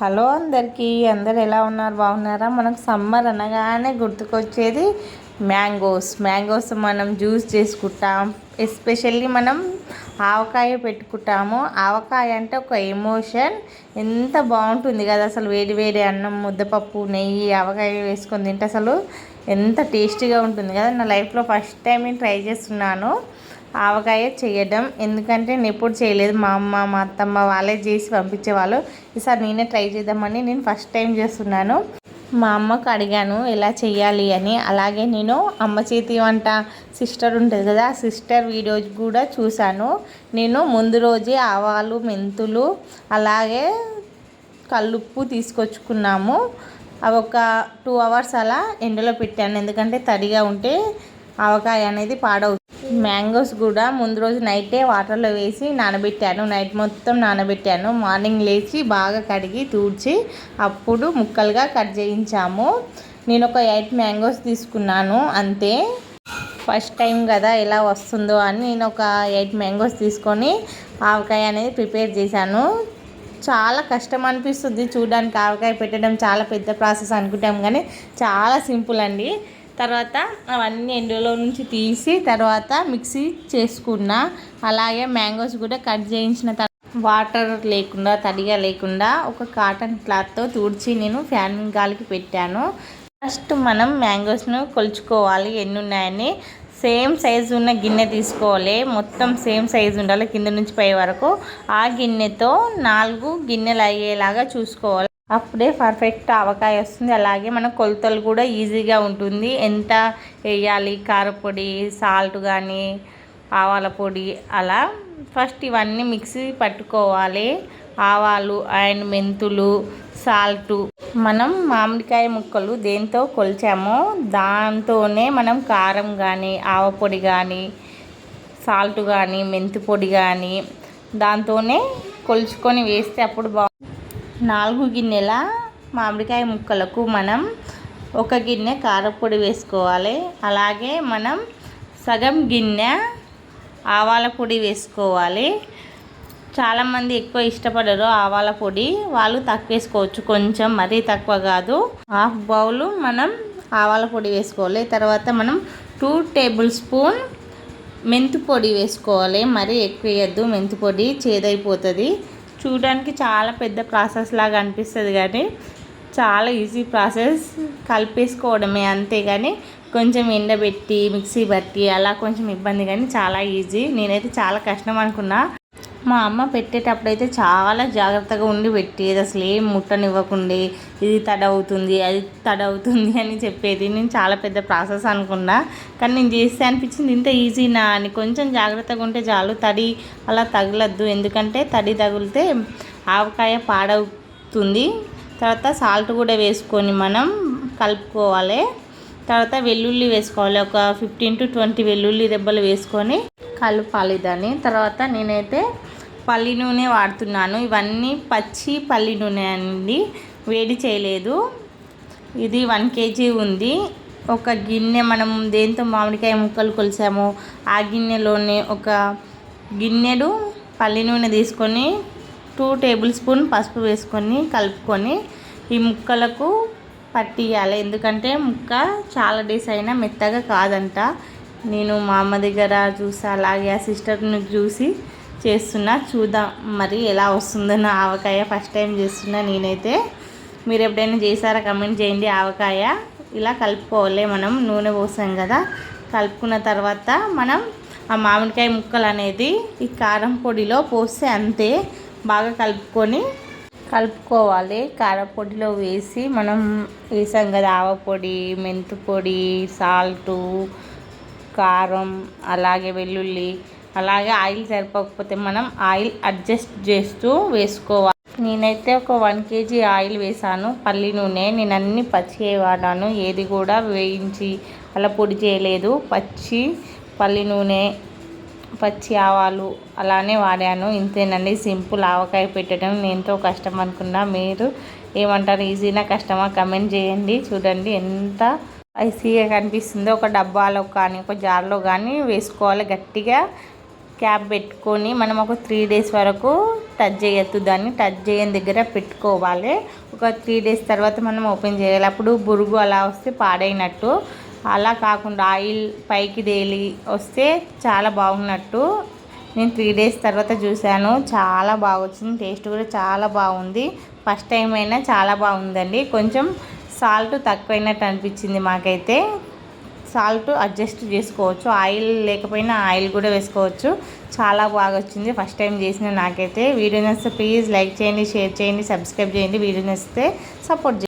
Hello అందరికీ అందరు ఎలా ఉన్నారు? బాగున్నారా? మనకు సమ్మర్ అనగానే గుర్తుకొచ్చేది మ్యాంగోస్. మ్యాంగోస్ మనం జ్యూస్ చేసుకుంటాం. ఎస్పెషల్లీ మనం ఆవకాయ పెట్టుకుంటాము. ఆవకాయ అంటే ఒక ఎమోషన్. ఎంత బాగుంటుంది కదా అసలు వేడి వేడి అన్నం ముద్దపప్పు నెయ్యి ఆవకాయ వేసుకొని తింటే అసలు ఎంత టేస్టీగా ఉంటుంది కదా. నా లైఫ్లో ఫస్ట్ టైం నేను ట్రై చేస్తున్నాను. ఆవకాయ చేయడం. ఎందుకంటే నేను ఎప్పుడు చేయలేదు. మా అమ్మ మా అత్తమ్మ వాళ్ళే చేసి పంపించేవాళ్ళు. ఈసారి నేనే ట్రై చేద్దామని నేను ఫస్ట్ టైం చేస్తున్నాను. మా అమ్మకు అడిగాను ఎలా చేయాలి అని. అలాగే నేను అమ్మ చేతి వంట సిస్టర్ ఉంటుంది కదా సిస్టర్ వీడియోస్ కూడా చూశాను. నేను ముందు రోజే ఆవాలు మెంతులు అలాగే కల్లుప్పు తీసుకొచ్చుకున్నాము. అవి ఒక టూ అవర్స్ అలా ఎండలో పెట్టాను. ఎందుకంటే తడిగా ఉంటే ఆవకాయ అనేది పాడవుతుంది మ్యాంగోస్ కూడా ముందు రోజు నైటే వాటర్లో వేసి నానబెట్టాను. నైట్ మొత్తం నానబెట్టాను. మార్నింగ్ లేచి బాగా కడిగి తూడ్చి అప్పుడు ముక్కలుగా కట్ చేయించాము. నేను ఒక ఎయిట్ మ్యాంగోస్ తీసుకున్నాను. అంతే. ఫస్ట్ టైం కదా ఎలా వస్తుందో అని నేను ఒక ఎయిట్ మ్యాంగోస్ తీసుకొని ఆవకాయ అనేది ప్రిపేర్ చేశాను. చాలా కష్టం అనిపిస్తుంది. చూడడానికి ఆవకాయ పెట్టడం చాలా పెద్ద ప్రాసెస్ అనుకుంటాం కానీ చాలా సింపుల్ అండి. తర్వాత అవన్నీ ఎండులో నుంచి తీసి తర్వాత మిక్సీ చేసుకున్న. అలాగే మ్యాంగోస్ కూడా కట్ చేయించిన తర్వాత వాటర్ లేకుండా తడిగా లేకుండా ఒక కాటన్ క్లాత్తో తుడిచి నేను ఫ్యాన్ గాలికి పెట్టాను. ఫస్ట్ మనం మ్యాంగోస్ను కొలుచుకోవాలి ఎన్ని ఉన్నాయని సేమ్ సైజు ఉన్న గిన్నె తీసుకోవాలి. మొత్తం సేమ్ సైజు ఉండాలి కింద నుంచి పై వరకు. ఆ గిన్నెతో నాలుగు గిన్నెలు అయ్యేలాగా చూసుకోవాలి. అప్పుడే పర్ఫెక్ట్ ఆవకాయ వస్తుంది. అలాగే మన కొలతలు కూడా ఈజీగా ఉంటుంది. ఎంత వేయాలి? కారపొడి సాల్ట్ కానీ ఆవాల పొడి అలా ఫస్ట్ ఇవన్నీ మిక్సీ పట్టుకోవాలి. ఆవాలు అండ్ మెంతులు సాల్ట్ మనం మామిడికాయ ముక్కలు దేంతో కొలిచామో దాంతోనే మనం కారం కానీ ఆవపొడి కానీ సాల్ట్ కానీ మెంతి పొడి కానీ దాంతోనే కొలుచుకొని వేస్తే అప్పుడు బాగుంది నాలుగు గిన్నెల మామిడికాయ ముక్కలకు మనం ఒక గిన్నె కారపొడి వేసుకోవాలి. అలాగే మనం సగం గిన్నె ఆవాల పొడి వేసుకోవాలి. చాలామంది ఎక్కువ ఇష్టపడరు ఆవాల పొడి. వాళ్ళు తక్కువ వేసుకోవచ్చు. కొంచెం మరీ తక్కువ కాదు. హాఫ్ బౌల్ మనం ఆవాల పొడి వేసుకోవాలి. తర్వాత మనం టూ టేబుల్ స్పూన్ మెంతి పొడి వేసుకోవాలి. మరీ ఎక్కువ వేయద్దు. మెంతి పొడి చేదైపోతుంది. చూడడానికి చాలా పెద్ద ప్రాసెస్ లాగా అనిపిస్తుంది కానీ చాలా ఈజీ ప్రాసెస్. కలిపేసుకోవడమే అంతే కానీ కొంచెం ఎండబెట్టి మిక్సీ బట్టి అలా కొంచెం ఇబ్బంది కానీ చాలా ఈజీ. నేనైతే చాలా కష్టం అనుకున్నా. మా అమ్మ పెట్టేటప్పుడు అయితే చాలా జాగ్రత్తగా ఉండి పెట్టేది. అసలు ఏం ముట్టనివ్వకుండే. ఇది తడవుతుంది అది తడవుతుంది అని చెప్పేది. నేను చాలా పెద్ద ప్రాసెస్ అనుకున్నా. కానీ నేను చేస్తే అనిపించింది ఇంత ఈజీనా? అని కొంచెం జాగ్రత్తగా ఉంటే చాలు. తడి అలా తగలద్దు. ఎందుకంటే తడి తగిలితే ఆవకాయ పాడవుతుంది. తర్వాత సాల్ట్ కూడా వేసుకొని మనం కలుపుకోవాలి. తర్వాత వెల్లుల్లి వేసుకోవాలి. ఒక ఫిఫ్టీన్ టు ట్వంటీ వెల్లుల్లి దెబ్బలు వేసుకొని కలపాలి దాన్ని. తర్వాత నేనైతే పల్లి నూనె వాడుతున్నాను. ఇవన్నీ పచ్చి పల్లి నూనె అండి. వేడి చేయలేదు. ఇది వన్ కేజీ ఉంది. ఒక గిన్నె మనం దేంతో మామిడికాయ ముక్కలు కొలిసామో ఆ గిన్నెలోనే ఒక గిన్నెడు పల్లి నూనె తీసుకొని టూ టేబుల్ స్పూన్ పసుపు వేసుకొని కలుపుకొని ఈ ముక్కలకు పట్టియాలి. ఎందుకంటే ముక్క చాలా డేస్ అయినా మెత్తగా కాదంట. నేను మా అమ్మ దగ్గర చూసి అలాగే ఆ సిస్టర్ని చూసి చేస్తున్నా. చూద్దాం మరి ఎలా వస్తుందో నా ఆవకాయ ఫస్ట్ టైం చేస్తున్నా నేనైతే. మీరు ఎప్పుడైనా చేశారా కమెంట్ చేయండి ఆవకాయ. ఇలా కలుపుకోవాలి మనం నూనె పోసాం కదా. కలుపుకున్న తర్వాత మనం ఆ మామిడికాయ ముక్కలు అనేది ఈ కారం పొడిలో పోస్తే అంతే. బాగా కలుపుకొని కలుపుకోవాలి. కారపొడిలో వేసి మనం వేసాం కదా ఆవ పొడి మెంతు పొడి సాల్టు కారం అలాగే వెల్లుల్లి అలాగే ఆయిల్ సరిపోకపోతే మనం ఆయిల్ అడ్జస్ట్ చేస్తూ వేసుకోవాలి. నేనైతే ఒక వన్ కేజీ ఆయిల్ వేసాను పల్లి నూనె. నేను అన్ని పచ్చి వాడాను ఏది కూడా వేయించి అలా పొడి చేయలేదు. పచ్చి పల్లి నూనె పచ్చి ఆవాలు అలానే వాడాను. ఇంతేనండి సింపుల్ ఆవకాయ పెట్టడం. నేనుతో కష్టం అనుకున్నా మీరు ఏమంటారు ఈజీనా కష్టమా? కమెంట్ చేయండి. చూడండి ఎంత ఐసీగా కనిపిస్తుందో. ఒక డబ్బాలో కానీ ఒక జార్లో కానీ వేసుకోవాలి గట్టిగా. క్యాప్ పెట్టుకొని మనం ఒక త్రీ డేస్ వరకు టచ్ చేయొద్దు. దాన్ని టచ్ చేయని దగ్గర పెట్టుకోవాలి. ఒక త్రీ డేస్ తర్వాత మనం ఓపెన్ చేయాలి. అప్పుడు బురుగు అలా వస్తే పాడైనట్టు. అలా కాకుండా ఆయిల్ పైకి తేలి వస్తే చాలా బాగున్నట్టు. నేను త్రీ డేస్ తర్వాత చూశాను. చాలా బాగా వచ్చింది టేస్ట్ కూడా చాలా బాగుంది. ఫస్ట్ టైం అయినా చాలా బాగుందండి. కొంచెం సాల్ట్ తక్కువైనట్టు అనిపించింది మాకైతే. సాల్ట్ అడ్జస్ట్ చేసుకోవచ్చు. ఆయిల్ లేకపోయినా ఆయిల్ కూడా వేసుకోవచ్చు. చాలా బాగా వచ్చింది. ఫస్ట్ టైం చేసిన నాకైతే. వీడియో నచ్చితే ప్లీజ్ లైక్ చేయండి షేర్ చేయండి సబ్స్క్రైబ్ చేయండి. వీడియో నచ్చితే సపోర్ట్ చేయండి.